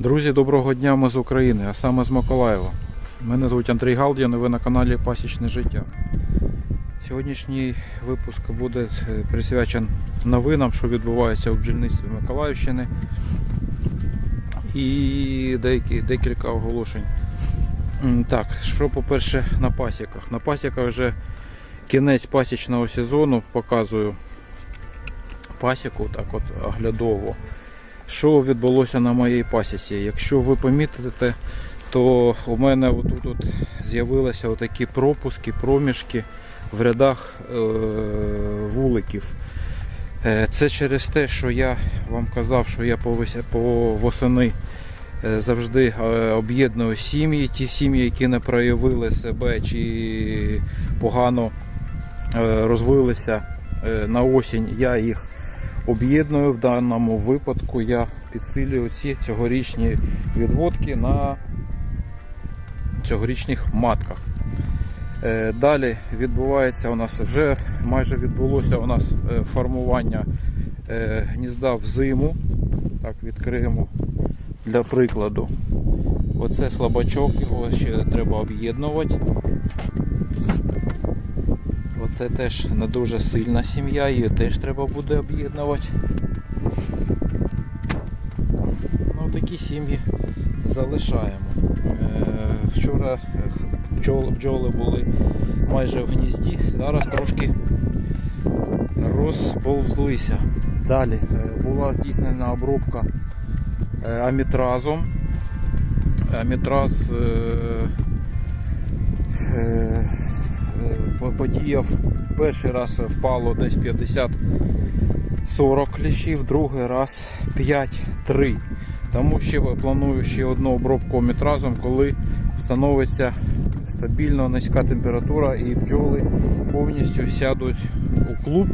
Друзі, доброго дня, ми з України, а саме з Миколаєва. Мене звуть Андрій Галдін і ви на каналі Пасічне життя. Сьогоднішній випуск буде е, присвячений новинам, що відбувається у бджільництві Миколаївщини. І деякі, декілька оголошень. Так, що по-перше на пасіках. На пасіках вже кінець пасічного сезону показую пасіку так от оглядово. Що відбулося на моїй пасіці? Якщо ви помітите, то у мене отут от з'явилися отакі пропуски, проміжки в рядах е- вуликів. Е, Це через те, що я вам казав, що я по, восени е, завжди об'єдную сім'ї, ті сім'ї, які не проявили себе чи погано розвилися на осінь, я їх об'єдную в даному випадку. Я підсилюю ці цьогорічні відводки на цьогорічних матках. Е, Далі відбувається у нас вже майже відбулося у нас е, формування е, гнізда в зиму. Так, відкриємо для прикладу. Оце слабачок, його ще треба об'єднувати. Оце теж не дуже сильна сім'я, її теж треба буде об'єднувати. Ну, такі сім'ї залишаємо. Е, Вчора бджоли, були майже в гнізді, зараз трошки розповзлися. Далі е, була здійснена обробка е, амітразом. Амітраз подіяв перший раз впало десь 50-40 кліщів, другий раз 5-3. Тому ще планую ще одну обробку амітразом, коли встановиться стабільно низька температура і бджоли повністю сядуть у клуб.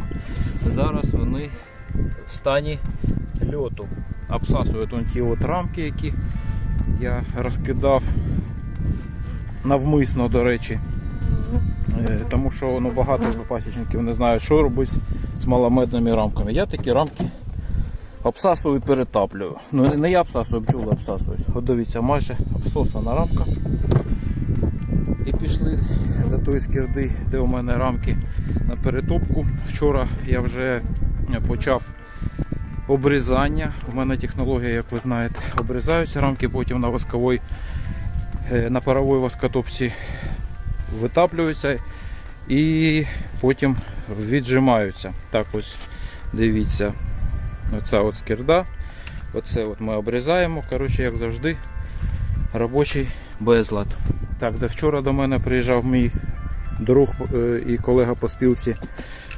Зараз вони в стані льоту. Обсасують он ті от рамки, які я розкидав навмисно, до речі. Е, Тому що ну, багато пасічників не знають, що робити з маломедними рамками. Я такі рамки обсасую і перетаплюю. Ну не я обсасую, бджоли обсасують. От дивіться, майже обсосана рамка. І пішли до тої скирди, де у мене рамки на перетопку. Вчора я вже почав обрізання. У мене технологія, як ви знаєте, обрізаються рамки, потім на восковій, е, на паровій воскотопці витаплюються і потім віджимаються. Так ось дивіться. Оця от скирда. Оце от ми обрізаємо. Коротше, як завжди, робочий безлад. Так, де вчора до мене приїжджав мій друг е, і колега по спілці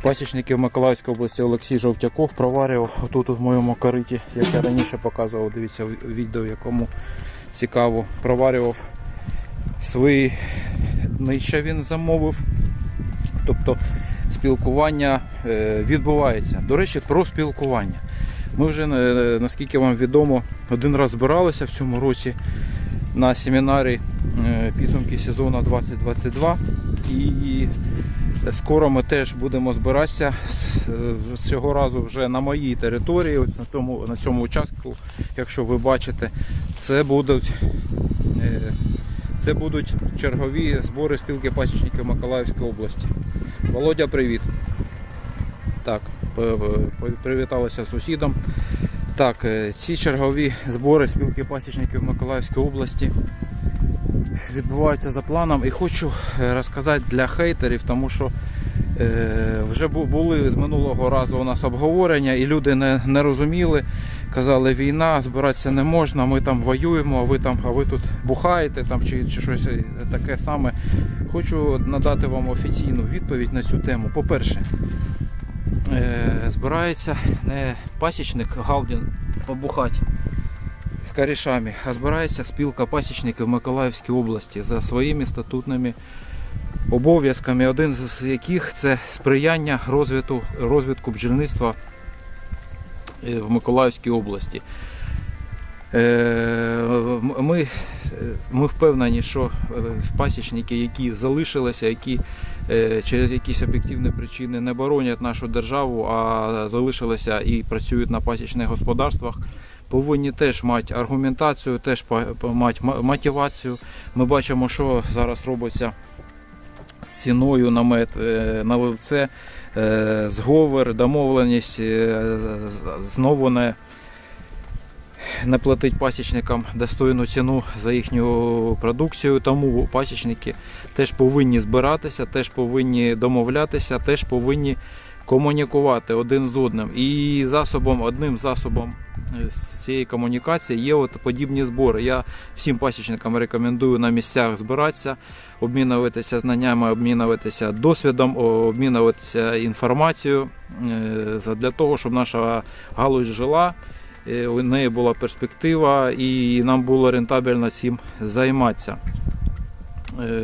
пасічників Миколаївської області Олексій Жовтяков проварював отут в моєму кориті, як я раніше показував, дивіться відео, якому цікаво, проварював свої днища він замовив. Тобто спілкування е, відбувається. До речі, про спілкування. Ми вже, е, наскільки вам відомо, один раз збиралися в цьому році на семінарі е, підсумки сезону 2022 і скоро ми теж будемо збиратися з цього разу вже на моїй території, ось на тому на цьому участку, якщо ви бачите, це будуть це будуть чергові збори спілки пасічників Миколаївської області. Володя, привіт. Так, п- п- привіталися з сусідом. Так, е, ці чергові збори спілки пасічників Миколаївської області відбуваються за планом. І хочу е, розказати для хейтерів, тому що е, вже бу- були минулого разу у нас обговорення, і люди не, не розуміли. Казали, війна, збиратися не можна, ми там воюємо, а ви там, а ви тут бухаєте там чи, чи щось таке саме. Хочу надати вам офіційну відповідь на цю тему. По-перше, е, збирається не пасічник Галдін побухати з корішами, а збирається спілка пасічників Миколаївської області за своїми статутними обов'язками, один з яких це сприяння розвитку, розвитку бджільництва в Миколаївській області. Е, Ми, е, ми впевнені, що е, пасічники, які залишилися, які е, через якісь об'єктивні причини не боронять нашу державу, а залишилися і працюють на пасічних господарствах, повинні теж мати аргументацію, теж мати мотивацію. Ми бачимо, що зараз робиться ціною на мед, е, на лице, е, зговор, домовленість, е, знову не, не платить пасічникам достойну ціну за їхню продукцію. Тому пасічники теж повинні збиратися, теж повинні домовлятися, теж повинні комунікувати один з одним. І засобом, одним засобом е, з цієї комунікації є от подібні збори. Я всім пасічникам рекомендую на місцях збиратися, обмінюватися знаннями, обмінюватися досвідом, обмінюватися інформацією е, для того, щоб наша галузь жила. е, У неї була перспектива і нам було рентабельно цим займатися.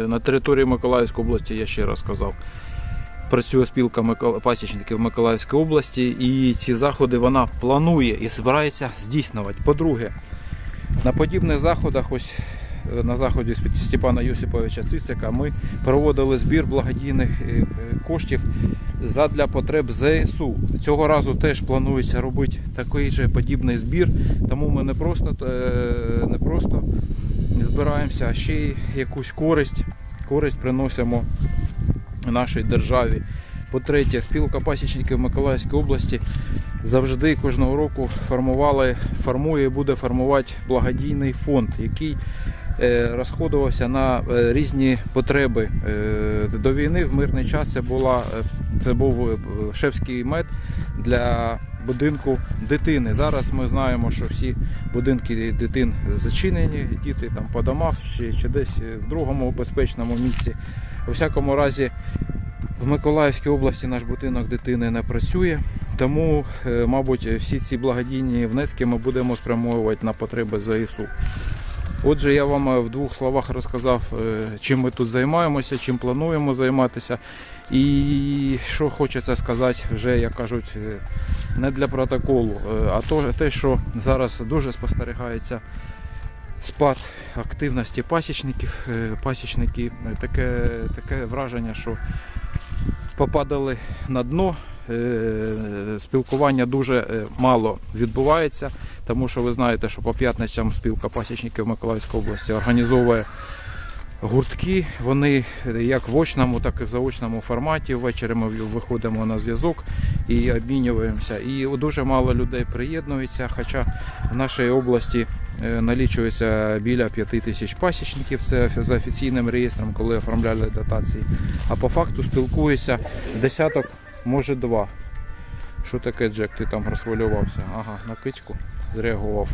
На території Миколаївської області, я ще раз сказав, працює спілка пасічників Миколаївської області, і ці заходи вона планує і збирається здійснювати. По-друге, на подібних заходах, ось е, на заході Степана Йосиповича Цицика, ми проводили збір благодійних е, е, коштів задля потреб ЗСУ. Цього разу теж планується робити такий же подібний збір, тому ми не просто, не просто збираємося, а ще й якусь користь, користь приносимо нашій державі. По-третє, спілка пасічників Миколаївської області завжди кожного року формувала, формує і буде формувати благодійний фонд, який е, розходувався на е, різні потреби. Е, До війни в мирний час це була це був шевський мед для будинку дитини. Зараз ми знаємо, що всі будинки дитин зачинені, діти там по домах чи, чи десь в другому безпечному місці. У всякому разі, в Миколаївській області наш будинок дитини не працює, тому, е, мабуть, всі ці благодійні внески ми будемо спрямовувати на потреби ЗСУ. Отже, я вам е, в двох словах розказав, е, чим ми тут займаємося, чим плануємо займатися. І що хочеться сказати, вже як кажуть, е, не для протоколу, а то те, що зараз дуже спостерігається спад активності пасічників. Пасічники таке, таке враження, що попадали на дно. Е, Спілкування дуже е, мало відбувається, тому що ви знаєте, що по п'ятницям спілка пасічників Миколаївської області організовує гуртки. Вони як в очному, так і в заочному форматі. Ввечері ми виходимо на зв'язок і обмінюємося. І дуже мало людей приєднується. Хоча в нашій області е, налічується біля 5 тисяч пасічників. Це за офіційним реєстром, коли оформляли дотації. А по факту спілкуються десяток, може два. Що таке, Джек? Ти там розхвилювався? Ага, на кичку зреагував.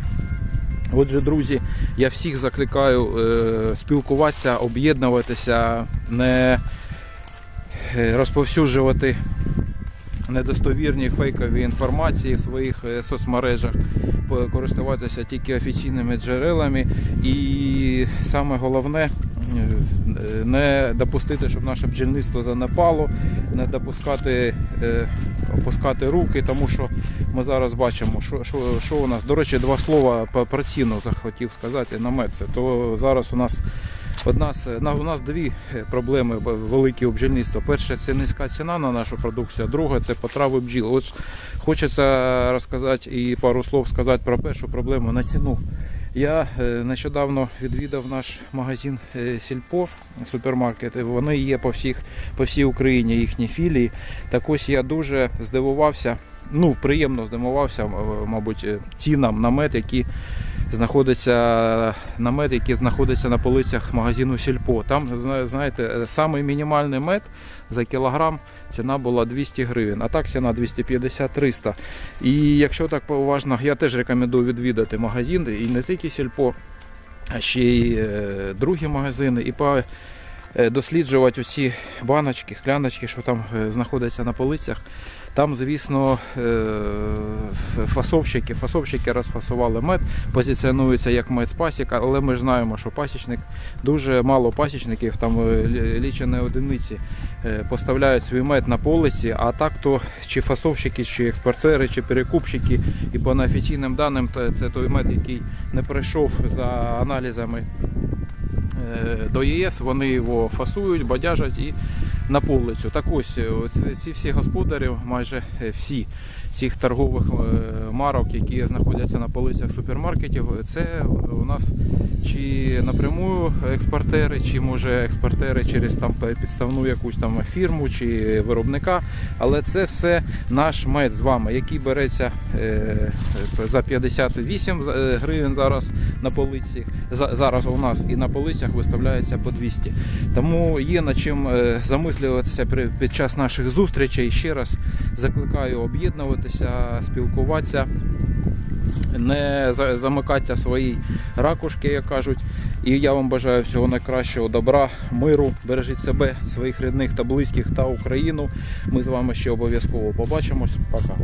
Отже, друзі, я всіх закликаю е, спілкуватися, об'єднуватися, не е, розповсюджувати недостовірні фейкові інформації в своїх е, соцмережах, користуватися тільки офіційними джерелами. І саме головне не допустити, щоб наше бджільництво занепало, не допускати е, опускати руки, тому що ми зараз бачимо, що, що, що у нас. До речі, два слова про ціну захотів сказати на. Це То зараз у нас одна у нас дві е, проблеми великі у бджільництва. Перше це низька ціна на нашу продукцію, а друге це потрави бджіл. От хочеться розказати і пару слов сказати про першу проблему на ціну. Я е, нещодавно відвідав наш магазин е, Сільпо супермаркет. Вони є по всіх по всій Україні їхні філії. Так ось я дуже здивувався. Ну, приємно здивувався, мабуть, е, цінам на мед, які знаходяться намет, який знаходиться на полицях магазину Сільпо. Там, знаєте, е, самий мінімальний мед за кілограм ціна була 200 гривень, а так ціна 250-300. І якщо так уважно, я теж рекомендую відвідати магазин і не тільки Сільпо, а ще й е, другі магазини. І по е, досліджувати усі баночки, скляночки, що там е, знаходяться на полицях. Там, звісно, е, фасовщики, фасовщики розфасували мед, позиціонуються як мед з пасіка, але ми знаємо, що пасічник дуже мало пасічників, там е, лічені одиниці е, поставляють свій мед на полиці, а так то чи фасовщики, чи експортери, чи перекупщики, і по неофіційним даним це той мед, який не пройшов за аналізами е, до ЄС, вони його фасують, бадяжать і на полицю. Так ось е, ці всі господарі, майже е, всі цих торгових е, марок, які знаходяться на полицях супермаркетів, це у нас чи напряму експортери, чи може експортери через там підставну якусь там фірму чи виробника. Але це все наш мед з вами, який береться за 58 е, гривень зараз на полиці. Зараз у нас і на полицях виставляється по 200. Тому є над чим е, замислюватися під час наших зустрічей. Ще раз закликаю об'єднуватися, спілкуватися, не замикатися в своїй ракушки, як кажуть. І я вам бажаю всього найкращого, добра, миру. Бережіть себе, своїх рідних та близьких та Україну. Ми з вами ще обов'язково побачимось. Пока.